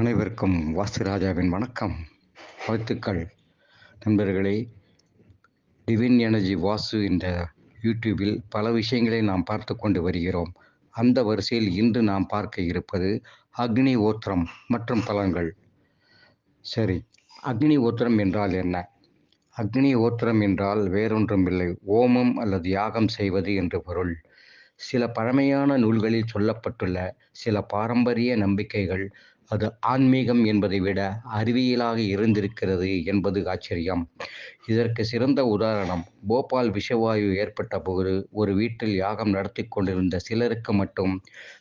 அனைவருக்கும் வாஸ்துராஜாவின் வணக்கம். வாழ்த்துக்கள். நண்பர்களே டிவின் எனர்ஜி வாசு என்ற யூடியூபில் பல விஷயங்களை நாம் பார்த்து கொண்டு வருகிறோம். அந்த வரிசையில் இன்று நாம் பார்க்க இருப்பது அக்னி ஓத்திரம் மற்றும் பலன்கள். சரி அக்னி ஓத்திரம் என்றால் என்ன? அக்னி ஓத்திரம் என்றால் வேறொன்றும் இல்லை ஓமம் அல்லது யாகம் செய்வது என்று பொருள். சில பழமையான நூல்களில் சொல்லப்பட்டுள்ள சில பாரம்பரிய நம்பிக்கைகள் அது ஆன்மீகம் என்பதை விட அறிவியலாக இருந்திருக்கிறது என்பது ஆச்சரியம். இதற்கு சிறந்த உதாரணம் போபால் விஷவாயு ஏற்பட்ட போது ஒரு வீட்டில் யாகம் நடத்தி கொண்டிருந்த சிலருக்கு மட்டும்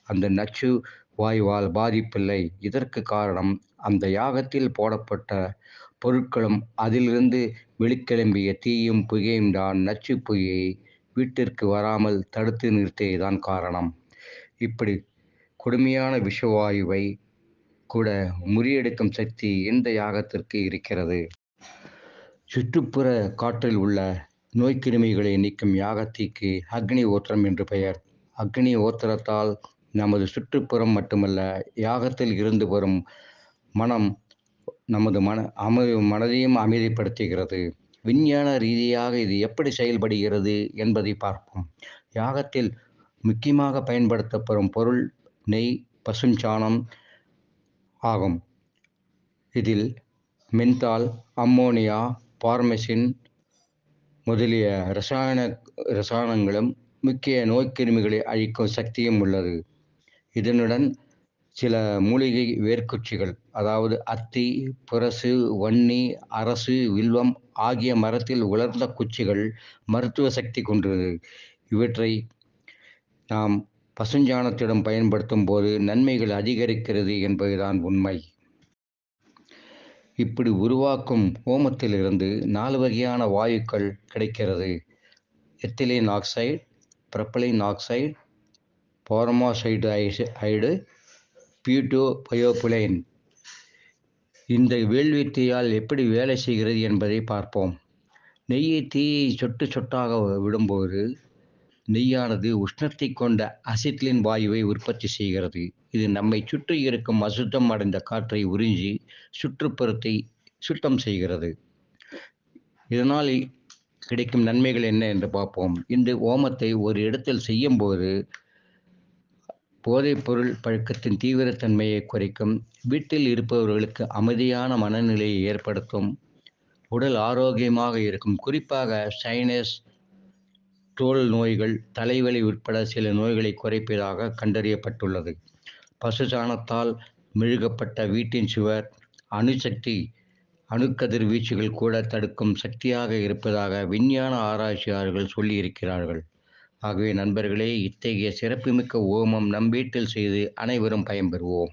அந்த நச்சு வாயுவால் பாதிப்பில்லை. இதற்கு காரணம் அந்த யாகத்தில் போடப்பட்ட பொருட்களும் அதிலிருந்து வெளிக்கிளம்பிய தீயும் புகையும் தான் நச்சு புகையை வீட்டிற்கு வராமல் தடுத்து நிறுத்தியதுதான் காரணம். இப்படி கொடுமையான விஷவாயுவை கூட முறியெடுக்கும் சக்தி இந்த யாகத்திற்கு இருக்கிறது. சுற்றுப்புற காற்றில் உள்ள நோய்க்கிருமிகளை நீக்கும் யாகத்தீக்கு அக்னி ஓத்திரம் என்று பெயர். அக்னி ஓத்திரத்தால் நமது சுற்றுப்புறம் மட்டுமல்ல யாகத்தில் இருந்து வரும் மனம் நமது மன அமை மனதையும் அமைதிப்படுத்துகிறது. விஞ்ஞான ரீதியாக இது எப்படி செயல்படுகிறது என்பதை பார்ப்போம். யாகத்தில் முக்கியமாக பயன்படுத்தப்படும் பொருள் நெய் பசுஞ்சாணம் ஆகும். இதில் மென்தால் அம்மோனியா பார்மெசின் முதலிய ரசாயன ரசாயனங்களும் முக்கிய நோய்க்கிருமிகளை அழிக்கும் சக்தியும் உள்ளது. இதனுடன் சில மூலிகை வேர்க்குச்சிகள் அதாவது அத்தி புரசு வன்னி அரசு வில்வம் ஆகிய மரத்தில் உலர்ந்த குச்சிகள் மருத்துவ சக்தி கொண்டது. இவற்றை நாம் பசுஞ்சாணத்திடம் பயன்படுத்தும் போது நன்மைகள் அதிகரிக்கிறது என்பதுதான் உண்மை. இப்படி உருவாக்கும் ஓமத்திலிருந்து நாலு வகையான வாயுக்கள் கிடைக்கிறது. எத்திலின் ஆக்சைடு பிரப்பலின் ஆக்சைடு போரமாசைடு ஐடு பியூட்டோ பயோபுலைன் இந்த வேள்வித்தீயால் எப்படி வேலை செய்கிறது என்பதை பார்ப்போம். நெய்யை தீயை சொட்டு சொட்டாக விடும்போது நெய்யானது உஷ்ணத்தை கொண்ட அசிட்லின் வாயுவை உற்பத்தி செய்கிறது. இது நம்மை சுற்றி இருக்கும் அசுத்தம் அடைந்த காற்றை உறிஞ்சி சுற்றுப்புறத்தை சுத்தம் செய்கிறது. இதனால் கிடைக்கும் நன்மைகள் என்ன என்று பார்ப்போம். இந்த ஓமத்தை ஒரு இடத்தில் செய்யும்போது போது பொருள் பழக்கத்தின் தீவிரத்தன்மையை குறைக்கும் வீட்டில் இருப்பவர்களுக்கு அமைதியான மனநிலையை ஏற்படுத்தும் உடல் ஆரோக்கியமாக இருக்கும். குறிப்பாக சைனஸ் தோல் நோய்கள் தலைவலி உட்பட சில நோய்களை குறைப்பதாக கண்டறியப்பட்டுள்ளது. பசுசாணத்தால் மெழுகப்பட்ட வீட்டின் சுவர் அணுசக்தி அணுக்கதிர் வீச்சுகள் கூட தடுக்கும் சக்தியாக இருப்பதாக விஞ்ஞான ஆராய்ச்சியாளர்கள் சொல்லியிருக்கிறார்கள். ஆகவே நண்பர்களே இத்தகைய சிறப்புமிக்க ஓமம் நம் வீட்டில் செய்து அனைவரும் பயன்பெறுவோம்.